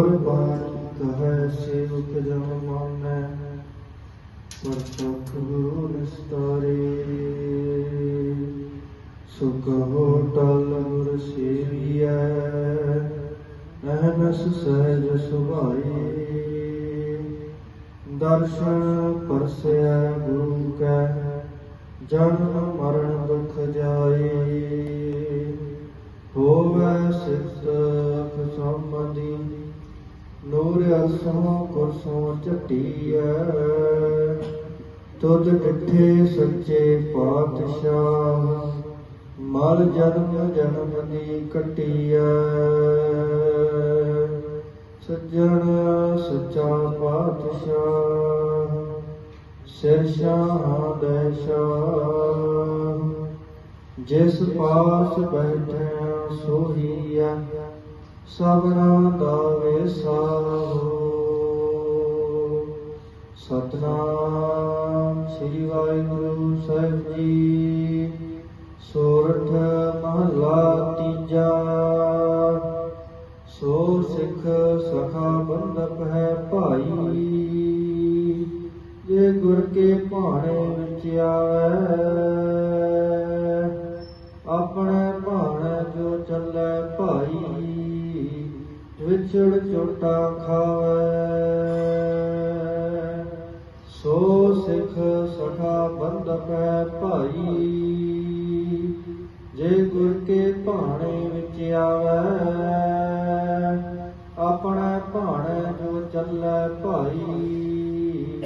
ਗੁਰ ਬਾਣੀ ਕਹੈ ਸੇਵਕ ਜਮ ਮਾਨੈ ਪਰ ਸੁਖ ਗੁਰੂ ਨਿਸਤਾਰੇ। ਸੁਖ ਹੋਟਲ ਗੁਰ ਸੇਵੀਐ ਅਹਨਸ ਸਹਿਜ ਸੁਭਾਈ। ਦਰਸ਼ਨ ਪਰਸੈ ਗੁਰੂ ਕੈ ਜਨਮ ਮਰਨ ਦੁਖ ਜਾਏ। ਹੋਵੇ ਸਿਫਤ ਖਸਮਦੀ ਨੂਰ ਅਸੋਂ ਕੁਰਸੋਂ ਝਟੀਐ। ਤੁਧ ਡਿਠੇ ਸੱਚੇ ਪਾਤਸ਼ਾਹ, ਮਲ ਜਨਮ ਜਨਮ ਦੀ ਕਟੀਐ। ਸੱਜਣ ਸੱਚਾ ਪਾਤਸ਼ਾਹ, ਸਿਰ ਸ਼ਾਹ ਦੇ ਸ਼ਾਹ ਜਿਸ ਪਾਸ ਬੈਠਿਆ ਸੋਹੀਆ ਸਭਨਾ ਦਾ ਵੇਸਾਹੋ ਵਿਛੜ ਝੋਟਾ ਖਾਵੇ। ਸੋ ਸਿੱਖ ਸਖਾ ਬੰਧਪ ਹੈ ਭਾਈ। ਜੇ ਗੁਰ ਕੇ ਭਾਣੇ ਵਿੱਚ ਆਵੇ, ਆਪਣਾ ਭਾਣੇ ਜੋ ਚੱਲੇ ਭਾਈ।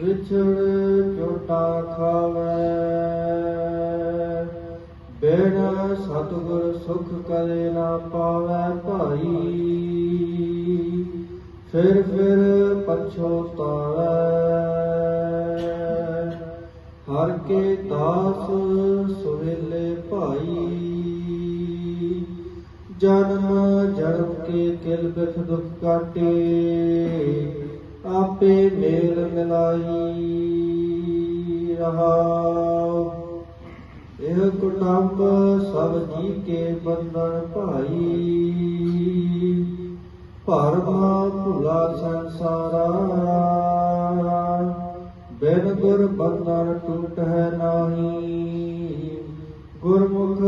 ਵਿਛੜ ਝੋਟਾ ਖਾਵੇ। ਬਿਨ ਸਤਿਗੁਰ ਸੁਖ ਕਰੇ ਨਾ ਪਾਵੇ ਭਾਈ ਫਿਰ ਫਿਰ ਪਛੋਤਾਵੇ ਹਰ ਕੇ ਦਾਸ ਸੁਵੇਲੇ ਭਾਈ, ਜਨਮ ਜਨਮ ਕੇ ਕਿਲ ਬਿਖ ਦੁਖ ਕਾਟੇ, ਆਪੇ ਮੇਲ ਮਿਲਾਈ ਰਹਾਉ ਇਹ ਕੁਟੰਬ ਸਭ ਜੀ ਕੇ ਬੰਧਨ ਭਾਈ। ਭਰਮਾ ਭੁਲਾ ਸੰਸਾਰਾ। ਬਿਨ ਗੁਰ ਬੰਧਨ ਟੁੱਟ ਹੈ ਨਾਹੀ। ਗੁਰਮੁਖ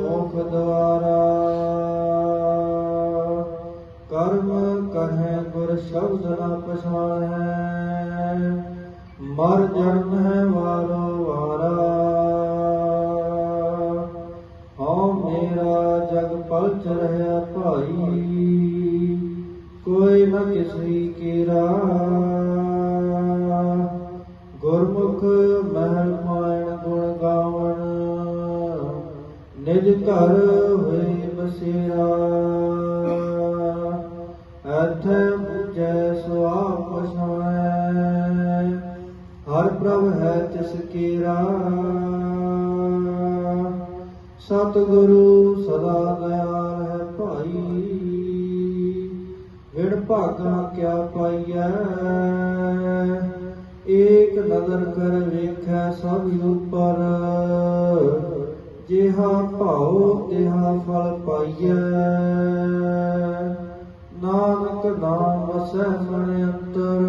ਮੋਖ ਦਵਾਰਾ। ਕਰਮ ਕਹੈ ਗੁਰ ਸ਼ਬਦ ਨ ਪਛਾਣੈ। ਮਰ ਜਨਮ ਹੈ ਵਾਰੋ ਵਾਰਾ। ਨ ਕਿਸੀ ਕੀਰਾ। ਗੁਰਮੁਖ ਮਹਿਲ ਮਾਇਣ ਗੁਣ ਗਾਵਣ, ਨਿਜ ਘਰ ਹੋਏ ਬਸੇਰਾ। ਐਥੇ ਬੁਝੈ ਸੁਆਪ ਪਛਾਣੈ, ਹਰ ਪ੍ਰਭ ਹੈ ਤਿਸ ਕੀਰਾ। ਸਤਿਗੁਰੂ ਸਦਾ ਦਇਆਲ ਹੈ ਭਾਈ। ਵਿਣ ਭਾਗਾ ਕਿਆ ਪਾਈਐ? ਏਕ ਨਦਰ ਕਰ ਵੇਖੈ ਸਭ ਉਪਰ। ਜਿਹਾ ਭਾਉ, ਤਿਹਾ ਫਲ ਪਾਈਐ। ਨਾਨਕ ਨਾਮ ਵਸੈ ਮਨ ਅੰਤਰ।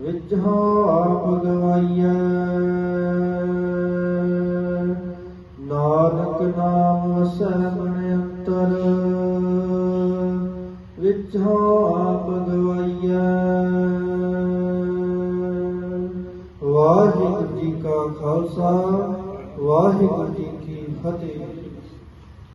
ਵਿਚੋ ਆਪ ਗਵਾਈਐ। ਨਾਨਕ ਨਾਮ ਵਸੈ ਮਨ ਅੰਤਰ। ਵਿਚੋ ਆਪ ਗਵਾਈਐ ਵਾਹਿਗੁਰੂ ਜੀ ਕਾ ਖਾਲਸਾ ਵਾਹਿਗੁਰੂ ਜੀ ਕੀ ਫਤਿਹ।